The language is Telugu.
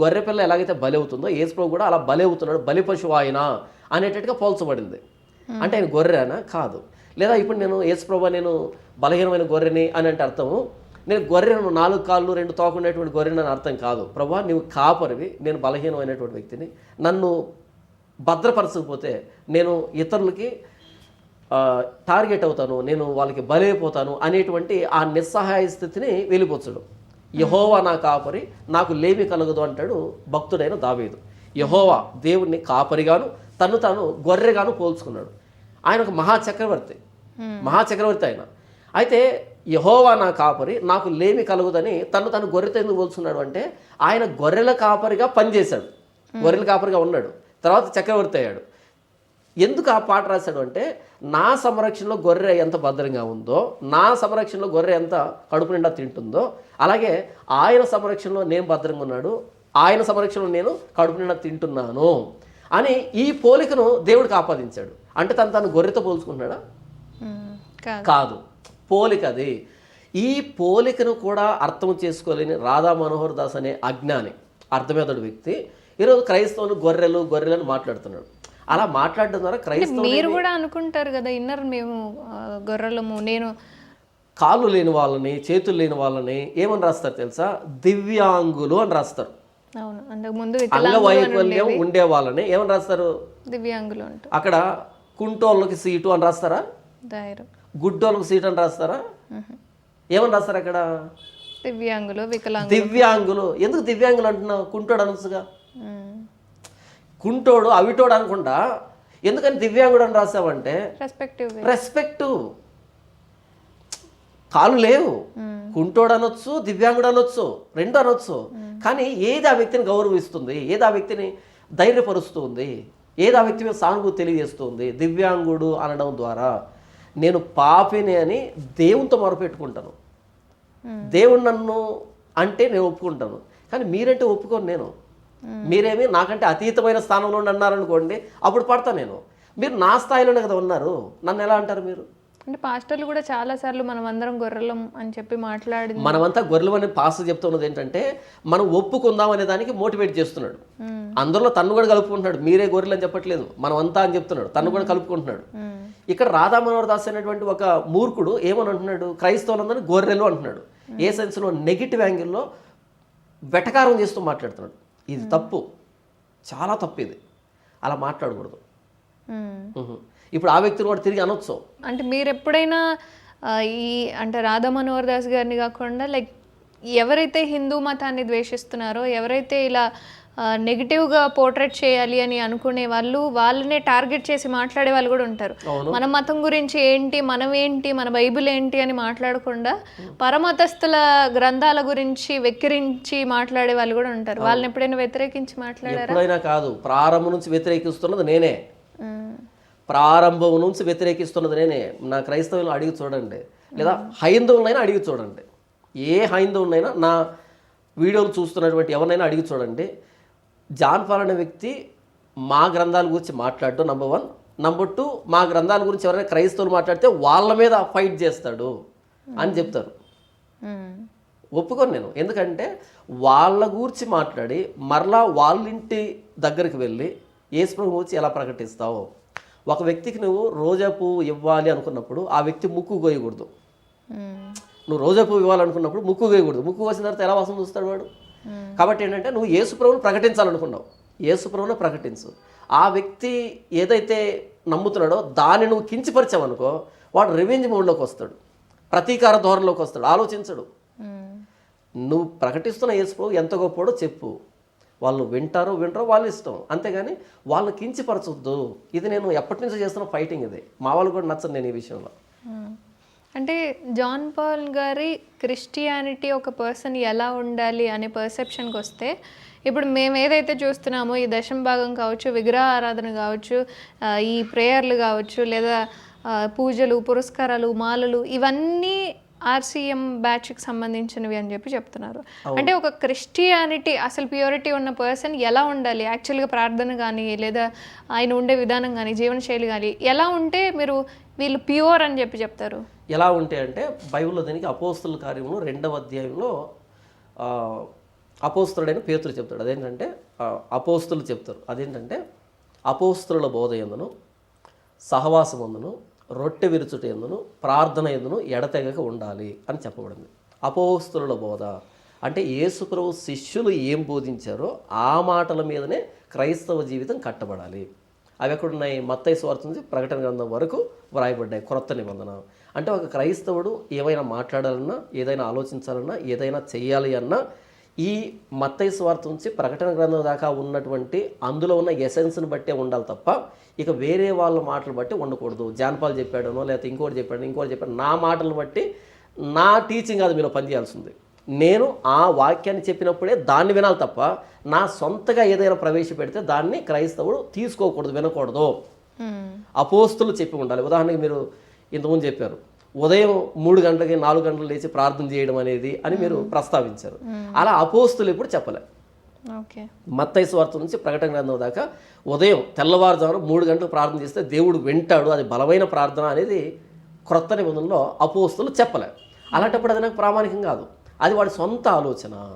గొర్రె పిల్ల ఎలాగైతే బలి అవుతుందో యేసు ప్రభు కూడా అలా బలి అవుతున్నాడు బలి పశువు ఆయన అనేటట్టుగా పోల్చబడింది. అంటే ఆయన గొర్రెనా? కాదు. లేదా ఇప్పుడు నేను యేసు ప్రభు నేను బలహీనమైన గొర్రెని అని అంటే అర్థము నేను గొర్రెను నాలుగు కాళ్ళు రెండు తోకుండేటువంటి గొర్రెని అని అర్థం కాదు. ప్రభా నువ్వు కాపరివి నేను బలహీనమైనటువంటి వ్యక్తిని. నన్ను భద్రపరచకపోతే నేను ఇతరులకి టార్గెట్ అవుతాను నేను వాళ్ళకి బలైపోతాను అనేటువంటి ఆ నిస్సహాయ స్థితిని వెళ్ళిపోతాడు. యహోవా నా కాపరి నాకు లేమి కలగదు అంటాడు భక్తుడైన దావీదు. యహోవా దేవుణ్ణి కాపరిగాను తను తాను గొర్రెగాను పోల్చుకున్నాడు. ఆయన ఒక మహాచక్రవర్తి మహాచక్రవర్తి ఆయన. అయితే యహోవా నా కాపరి నాకు లేమి కలుగుదని తను తను గొర్రెతో ఎందుకు పోల్చుకున్నాడు అంటే ఆయన గొర్రెల కాపరిగా పనిచేశాడు. గొర్రెల కాపరిగా ఉన్నాడు. తర్వాత చక్రవర్తి అయ్యాడు. ఎందుకు ఆ పాట రాశాడు అంటే నా సంరక్షణలో గొర్రె ఎంత భద్రంగా ఉందో నా సంరక్షణలో గొర్రె ఎంత కడుపు నిండా తింటుందో అలాగే ఆయన సంరక్షణలో నేను భద్రంగా ఉన్నాడు ఆయన సంరక్షణలో నేను కడుపు నిండా తింటున్నాను అని ఈ పోలికను దేవుడికి ఆపాదించాడు అంటే తను తను గొర్రెతో పోల్చుకుంటున్నాడా. కాదు కాదు. పోలిక అది. ఈ పోలికను కూడా అర్థం చేసుకోలేని రాధా మనోహర్ దాస్ అనే అజ్ఞాని అర్థమేదడు వ్యక్తి ఈరోజు క్రైస్తవులు గొర్రెలు గొర్రెలను మాట్లాడుతున్నాడు. అలా మాట్లాడడం ద్వారా క్రైస్తవ మీరు కూడా అనుకుంటారు కదా ఇన్నర్ మేము గొర్రెలము నేను కాళ్ళు లేని వాళ్ళని చేతులు లేని వాళ్ళని ఏమని రాస్తారు తెలుసా? దివ్యాంగులు అని రాస్తారు. అవును అంతకు ముందు అంగవైకల్యం ఉండే వాళ్ళని ఏమని రాస్తారు? దివ్యాంగులు అంటూ. అక్కడ కుంటోళ్ళకి సీటు అని రాస్తారా? గుడ్డోళ్ళకి సీటు అని రాస్తారా? ఏమని రాస్తారు అక్కడ? దివ్యాంగులు వికలాంగులు. దివ్యాంగులు. ఎందుకు దివ్యాంగులు అంటున్నావు? కుంటోడు అనొచ్చుగా. కుంటోడు అవిటోడు అనుకుంటా. ఎందుకని దివ్యాంగుడు అని రాసావంటే? రెస్పెక్టివ్ రెస్పెక్ట్ కాలు లేవు. కుంటోడు అనొచ్చు దివ్యాంగుడు అనొచ్చు రెండు అనొచ్చు. కానీ ఏది ఆ వ్యక్తిని గౌరవిస్తుంది? ఏది ఆ వ్యక్తిని ధైర్యపరుస్తుంది? ఏది ఆ వ్యక్తి మీద సానుభూతి తెలియజేస్తుంది? దివ్యాంగుడు అనడం ద్వారా. నేను పాపిని అని దేవునితో మొరపెట్టుకుంటాను. దేవుడు నన్ను అంటే నేను ఒప్పుకుంటాను. కానీ మీరంటే ఒప్పుకోను నేను. మీరేమి నాకంటే అతీతమైన స్థానంలో అన్నారనుకోండి అప్పుడు పడతా నేను. మీరు నా స్థాయిలోనే కదా ఉన్నారు. నన్ను ఎలా అంటారు మీరు? అంటే పాస్టర్లు కూడా చాలా సార్లు మనం అందరం గొర్రెలం అని చెప్పి మాట్లాడింది. మనమంతా గొర్రెలు అని పాస్ చెప్తున్నది ఏంటంటే మనం ఒప్పుకుందాం అనే దానికి మోటివేట్ చేస్తున్నాడు. అందరిలో తను కూడా కలుపుకుంటున్నాడు. మీరే గొర్రెలు అని చెప్పట్లేదు. మనం అంతా అని చెప్తున్నాడు. తను కూడా కలుపుకుంటున్నాడు. ఇక్కడ రాధా మనోహర్ దాస్ అనేటువంటి ఒక మూర్ఖుడు ఏమని అంటున్నాడు క్రైస్తవులందరినీ గొర్రెలు అంటున్నాడు. ఏ సెన్స్లో నెగిటివ్ యాంగిల్లో వెటకారం చేస్తూ మాట్లాడుతున్నాడు. ఇది తప్పు. చాలా తప్పు ఇది. అలా మాట్లాడకూడదు. ఇప్పుడు ఆ వ్యక్తిని కూడా తిరిగి అనొచ్చు. అంటే మీరు ఎప్పుడైనా ఈ అంటే రాధా మనోహర్ దాస్ గారిని కాకుండా లైక్ ఎవరైతే హిందూ మతాన్ని ద్వేషిస్తున్నారో ఎవరైతే ఇలా నెగిటివ్గా పోర్ట్రేట్ చేయాలి అని అనుకునే వాళ్ళు వాళ్ళనే టార్గెట్ చేసి మాట్లాడే వాళ్ళు కూడా ఉంటారు. మన మతం గురించి ఏంటి మనం ఏంటి మన బైబిల్ ఏంటి అని మాట్లాడకుండా పరమతస్థుల గ్రంథాల గురించి వెక్కిరించి మాట్లాడే వాళ్ళు కూడా ఉంటారు. వాళ్ళని ఎప్పుడైనా వ్యతిరేకించి మాట్లాడారా? కాదు. ప్రారంభం నుంచి వ్యతిరేకిస్తున్నది నేనే. ప్రారంభం నుంచి వ్యతిరేకిస్తున్నది నేనే. నా క్రైస్తవులను అడిగి చూడండి. లేదా హైందవులైనా అడిగి చూడండి. ఏ హైందవులైనా నా వీడియోలు చూస్తున్నటువంటి ఎవరినైనా అడిగి చూడండి. జాన్ పాల్ అనే వ్యక్తి మా గ్రంథాల గురించి మాట్లాడటం నంబర్ వన్ నంబర్ టూ మా గ్రంథాల గురించి ఎవరైనా క్రైస్తవులు మాట్లాడితే వాళ్ళ మీద ఫైట్ చేస్తాడు అని చెప్తారు. మ్మ్. ఒప్పుకోను నేను. ఎందుకంటే వాళ్ళ గూర్చి మాట్లాడి మరలా వాళ్ళ ఇంటి దగ్గరికి వెళ్ళి ఏసుప్రభు గురించి ఎలా ప్రకటిస్తావు? ఒక వ్యక్తికి నువ్వు రోజా పువ్వు ఇవ్వాలి అనుకున్నప్పుడు ఆ వ్యక్తి ముక్కు కోయకూడదు మ్మ్. నువ్వు రోజా పువ్వు ఇవ్వాలనుకున్నప్పుడు ముక్కు కోయకూడదు ముక్కు కోసిన తర్వాత ఎలా వాసన చూస్తాడు వాడు? కాబట్టి ఏంటంటే నువ్వు ఏసుప్రభుని ప్రకటించాలనుకున్నావు. యేసుప్రభుని ప్రకటించు. ఆ వ్యక్తి ఏదైతే నమ్ముతున్నాడో దాన్ని నువ్వు కించిపరిచావనుకో వాడు రివెంజ్ మోడ్లోకి వస్తాడు. ప్రతీకార ధోరణిలోకి వస్తాడు. ఆలోచించడు. నువ్వు ప్రకటిస్తున్న యేసుప్రభు ఎంత గొప్పడో చెప్పు. వాళ్ళు వింటారో వింటారో వాళ్ళ ఇష్టం. అంతేగాని వాళ్ళు కించిపరచొద్దు. ఇది నేను ఎప్పటి నుంచో చేస్తున్న ఫైటింగ్ ఇది. మా వాళ్ళు కూడా నచ్చదు నేను ఈ విషయంలో. అంటే జాన్ పాల్ గారి క్రిస్టియానిటీ ఒక పర్సన్ ఎలా ఉండాలి అనే పర్సెప్షన్కి వస్తే ఇప్పుడు మేము ఏదైతే చూస్తున్నామో ఈ దశం భాగం కావచ్చు విగ్రహ ఆరాధన కావచ్చు ఈ ప్రేయర్లు కావచ్చు లేదా పూజలు పురస్కారాలు మాలలు ఇవన్నీ ఆర్సీఎం బ్యాచ్కి సంబంధించినవి అని చెప్పి చెప్తున్నారు. అంటే ఒక క్రిస్టియానిటీ అసలు ప్యూరిటీ ఉన్న పర్సన్ ఎలా ఉండాలి? యాక్చువల్గా ప్రార్థన కానీ లేదా ఆయన ఉండే విధానం కానీ జీవనశైలి కానీ ఎలా ఉంటే మీరు వీళ్ళు ప్యూర్ అని చెప్పి చెప్తారు? ఎలా ఉంటే అంటే బైబిల్లో దీనికి అపోస్తుల కార్యంలో రెండవ అధ్యాయంలో అపోస్తుడైన పేతులు చెప్తాడు. అదేంటంటే అపోస్తులు చెప్తారు. అదేంటంటే అపోస్తుల బోధ ఎందును సహవాసం ఎందును రొట్టె విరుచుట ఎందును ప్రార్థన ఎందును ఎడతెగక ఉండాలి అని చెప్పబడింది. అపోస్తుల బోధ అంటే యేసుప్రభు శిష్యులు ఏం బోధించారో ఆ మాటల మీదనే క్రైస్తవ జీవితం కట్టబడాలి. అవి ఎక్కడున్నాయి? మత్తయి స్వార్థ నుంచి ప్రకటన గ్రంథం వరకు వ్రాయబడ్డాయి. క్రొత్త నిబంధన. అంటే ఒక క్రైస్తవుడు ఏమైనా మాట్లాడాలన్నా ఏదైనా ఆలోచించాలన్నా ఏదైనా చేయాలి అన్నా ఈ మత్తయి స్వార్థ నుంచి ప్రకటన గ్రంథం దాకా ఉన్నటువంటి అందులో ఉన్న ఎసెన్స్ని బట్టే ఉండాలి తప్ప ఇక వేరే వాళ్ళ మాటలు బట్టి ఉండకూడదు. జానపాలు చెప్పాడనో లేకపోతే ఇంకోటి చెప్పాడు ఇంకోటి చెప్పాడు నా మాటలు బట్టి నా టీచింగ్ అది మీలో పనిచేయాల్సింది. నేను ఆ వాక్యాన్ని చెప్పినప్పుడే దాన్ని వినాలి తప్ప నా సొంతగా ఏదైనా ప్రవేశపెడితే దాన్ని క్రైస్తవుడు తీసుకోకూడదు వినకూడదు. మ్మ్. అపోస్తులు చెప్పి ఉండాలి. ఉదాహరణకి మీరు ఇంతకుముందు చెప్పారు ఉదయం మూడు గంటలకి నాలుగు గంటలు లేచి ప్రార్థన చేయడం అనేది అని మీరు ప్రస్తావించారు. అలా అపోస్తులు ఎప్పుడు చెప్పలే. ఓకే. మత్తయి స్వార్థ నుంచి ప్రకటన గ్రంథం దాకా ఉదయం తెల్లవారుజామున మూడు గంటలకు ప్రార్థన చేస్తే దేవుడు వింటాడు. అది బలమైన ప్రార్థన అనేది క్రొత్త నిబంధనలో అపోస్తులు చెప్పలే. అలాంటప్పుడు అది నాకు ప్రామాణికం కాదు. అది వాడి సొంత ఆలోచన.